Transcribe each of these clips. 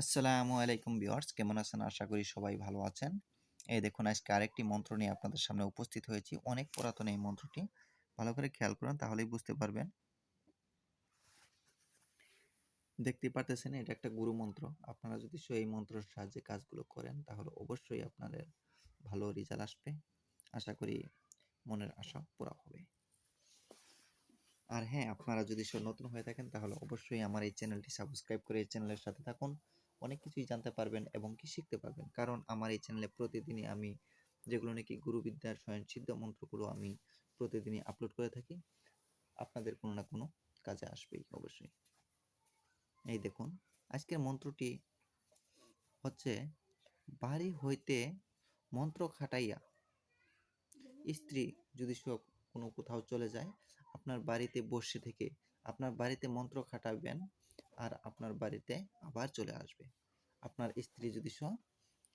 আসসালামু আলাইকুম ভিউয়ার্স, কেমন আছেন? আশা করি সবাই ভালো আছেন। এই দেখুন, আজকে আরেকটি মন্ত্র নিয়ে আপনাদের সামনে উপস্থিত হয়েছি। অনেক পুরাতন এই মন্ত্রটি। ভালো করে খেয়াল করুন, তাহলেই বুঝতে পারবেন। দেখতে পারতেছেন, এটা একটা গুরু মন্ত্র। আপনারা যদি এই মন্ত্রের সাহায্যে কাজগুলো করেন, তাহলে অবশ্যই আপনাদের ভালো রেজাল্ট আসবে। আশা করি মনের আশা পুরা হবে। আর হ্যাঁ আপনারা যদি নতুন হয়ে থাকেন, তাহলে অবশ্যই আমার এই চ্যানেলটি সাবস্ক্রাইব করে এই চ্যানেলের সাথে থাকুন। অনেক কিছুই জানতে পারবেন এবং কি শিখতে পারবেন। কারণ আমার এই চ্যানেলে প্রতিদিনই আমি যেগুলো নাকি গুরুবিদ্যার স্বয়ংসিদ্ধ মন্ত্রগুলো আমি প্রতিদিনই আপলোড করে থাকি, আপনাদের কোনো না কোনো কাজে আসবেই অবশ্যই। এই দেখুন, আজকের মন্ত্রটি হচ্ছে, বাড়ি হইতে মন্ত্র খাটাইয়া স্ত্রী যদি সব কোনো কোথাও চলে যায়, আপনার বাড়িতে বসে থেকে, আপনার বাড়িতে মন্ত্র খাটাবেন আর আপনার বাড়িতে আবার চলে আসবে। আপনার স্ত্রী যদি সব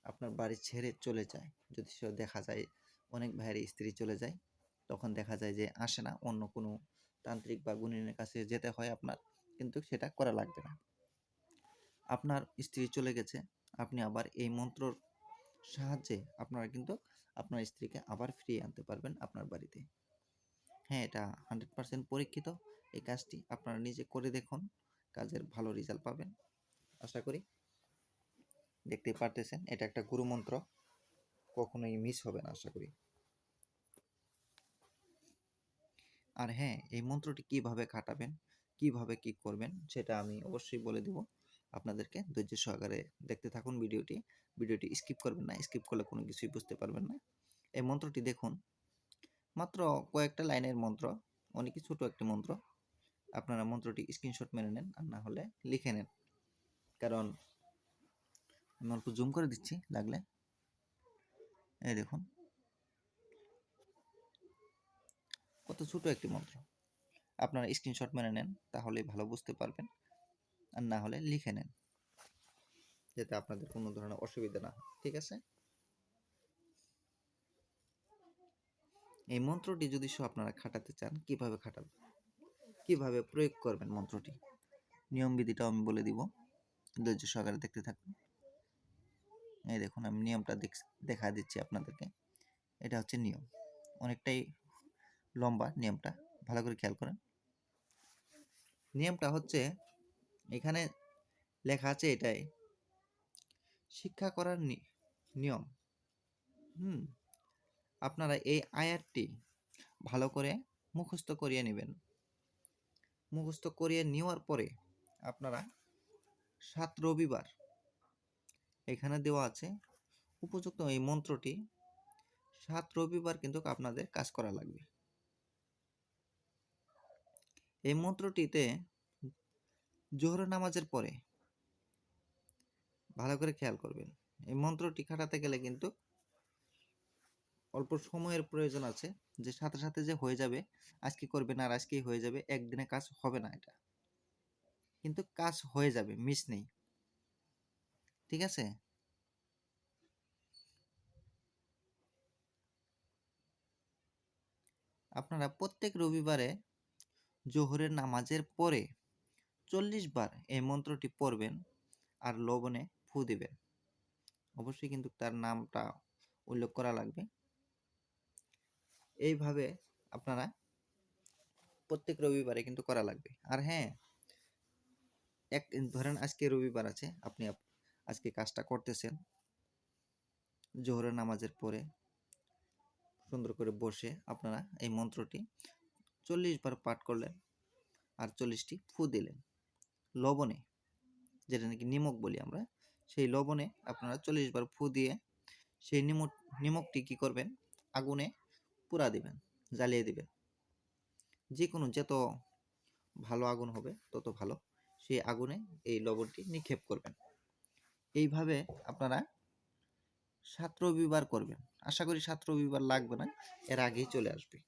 আপনার বাড়ি ছেড়ে চলে যায়, যদি সে দেখা যায় অনেক ভাইয়ের স্ত্রী চলে যায়, তখন দেখা যায় যে আসে না, অন্য কোনো তান্ত্রিক বা গুণিনের কাছে যেতে হয় আপনার, কিন্তু সেটা করা লাগবে না। আপনার স্ত্রী চলে গেছে, আপনি আবার এই মন্ত্রর সাহায্যে আপনারা কিন্তু আপনার স্ত্রীকে আবার ফিরিয়ে আনতে পারবেন আপনার বাড়িতে। হ্যাঁ এটা হান্ড্রেড পার্সেন্ট পরীক্ষিত। এই কাজটি আপনারা নিজে করে দেখুন। কাজের ভালো রেজাল্ট পাবেন। আশা করি দেখতে পারতেছেন, এটা একটা গুরু মন্ত্র। কখনোই মিস হবে না, আশা করি। আর হ্যাঁ এই মন্ত্রটি কীভাবে খাটাবেন, কীভাবে কি করবেন, সেটা আমি অবশ্যই বলে দেব। আপনাদেরকে ধৈর্য সহকারে দেখতে থাকুন ভিডিওটি। ভিডিওটি স্কিপ করবেন না স্কিপ করলে কোনো কিছুই বুঝতে পারবেন না। এই মন্ত্রটি দেখুন, মাত্র কয়েকটা লাইনের মন্ত্র, অনেকই ছোট একটি মন্ত্র। আপনারা মন্ত্রটি স্ক্রিনশট মেরে নেন আর না হলে লিখে নেন। কারণ আমি অল্প জুম করে দিচ্ছি লাগলে। এই দেখুন। কত ছোট একটি মন্ত্র। আপনারা স্ক্রিনশট মেরে নেন তাহলে ভালো বুঝতে পারবেন আর না হলে লিখে নেন। যাতে আপনাদের কোনো ধরনের অসুবিধা না হয়, ঠিক আছে? এই মন্ত্রটি যদি সব আপনারা খাটাতে চান, কীভাবে খাটাবেন? কীভাবে প্রয়োগ করবেন মন্ত্রটি? নিয়মবিধিটাও আমি বলে দিব। ধৈর্য সহকারে দেখতে থাকুন। এই দেখুন, আমি নিয়মটা দেখা দিচ্ছি আপনাদেরকে। এটা হচ্ছে নিয়ম। অনেকটাই লম্বা নিয়মটা। ভালো করে খেয়াল করেন। নিয়মটা হচ্ছে, এখানে লেখা আছে এটাই। শিক্ষা করার নিয়ম। হুম? আপনারা এই আয়াতটি ভালো করে মুখস্থ করিয়ে নেবেন। মুখস্থ করিয়ে নেওয়ার পরে আপনারা সাত রবিবার এখানে দেওয়া আছে উপযুক্ত এই মন্ত্রটি, সাত রবিবার কিন্তু আপনাদের কাজ করা লাগবে। এই মন্ত্রটিতে জোহর নামাজের পরে ভালো করে খেয়াল করবেন। এই মন্ত্রটি খাটাতে গেলে কিন্তু অল্প সময়ের প্রয়োজন আছে যে সাথে সাথে যে হয়ে যাবে আজকে করবেন আর আজকেই হয়ে যাবে, একদিনে কাজ হবে না এটা। কিন্তু কাজ হয়ে যাবে, মিস নেই। ঠিক আছে? আপনারা প্রত্যেক রবিবারে জোহরের নামাজের পরে চল্লিশ বার এই মন্ত্রটি পড়বেন আর লবণে ফু দিবেন। অবশ্যই কিন্তু তার নামটা উল্লেখ করা লাগবে। এইভাবে আপনারা প্রত্যেক রবিবারে কিন্তু করা লাগবে। আর হ্যাঁ এক ধরেন আজকে রবিবার আছে, আপনি আজকে কাজটা করতেছেন, জোহরের নামাজের পরে সুন্দর করে বসে আপনারা এই মন্ত্রটি চল্লিশ বার পাঠ করলেন আর চল্লিশটি ফু দিলেন। লবণে, যেটা নাকি নিমক বলি আমরা, সেই লবণে আপনারা চল্লিশ বার ফু দিয়ে সেই নিমক, নিমকটি কী করবেন? আগুনে পুরা দিবেন, জ্বালিয়ে দিবেন। যে কোনো যত ভালো আগুন হবে, তত ভালো। সেই আগুনে এই লবণটি নিক্ষেপ করবেন। এইভাবে আপনারা সাত রবিবার করবেন। আশা করি সাত রবিবার লাগবে না, এর আগেই চলে আসবে।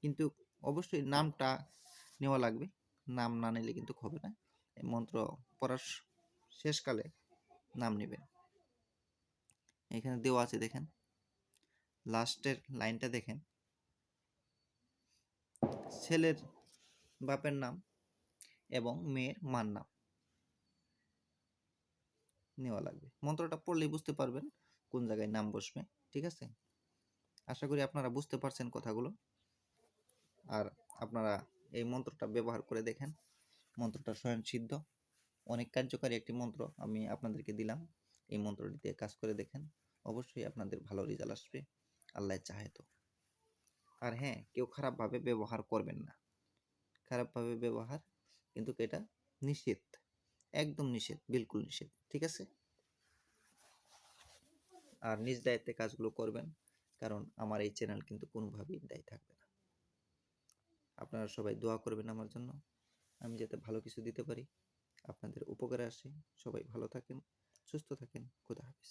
কিন্তু অবশ্যই নামটা নেওয়া লাগবে। নাম না নিলে কিন্তু হবে না। মন্ত্র পড়ার শেষকালে নাম নেবেন। এখানে দেওয়া আছে দেখেন। লাস্টের লাইনটা দেখেন। ছেলের বাপের নাম এবং মেয়ের মার নাম নেওয়া লাগবে। মন্ত্রটা পড়লেই বুঝতে পারবেন কোন জায়গায় নাম বসবে, ঠিক আছে? আশা করি আপনারা বুঝতে পারছেন কথাগুলো। আর আপনারা এই মন্ত্রটা ব্যবহার করে দেখেন। মন্ত্রটা স্বয়ং সিদ্ধ। অনেক কার্যকারী একটি মন্ত্র আমি আপনাদেরকে দিলাম। এই মন্ত্রটি দিয়ে কাজ করে দেখেন। অবশ্যই আপনাদের ভালো রেজাল্ট আসবে। আল্লাহ চাহে তো। আর হ্যাঁ কেউ খারাপভাবে ব্যবহার করবেন না। খারাপভাবে ব্যবহার কিন্তু এটা নিষেধ। একদম নিষেধ, বিলকুল নিষেধ, ঠিক আছে? আর নিজ দায়িত্বে কাজগুলো করবেন, কারণ আমার এই চ্যানেল কিন্তু কোনোভাবেই দায়ী থাকবে না। আপনারা সবাই দোয়া করবেন আমার জন্য। আমি যাতে ভালো কিছু দিতে পারি। আপনাদের উপকারে আসি। সবাই ভালো থাকেন, সুস্থ থাকেন। খুদা হাফিজ।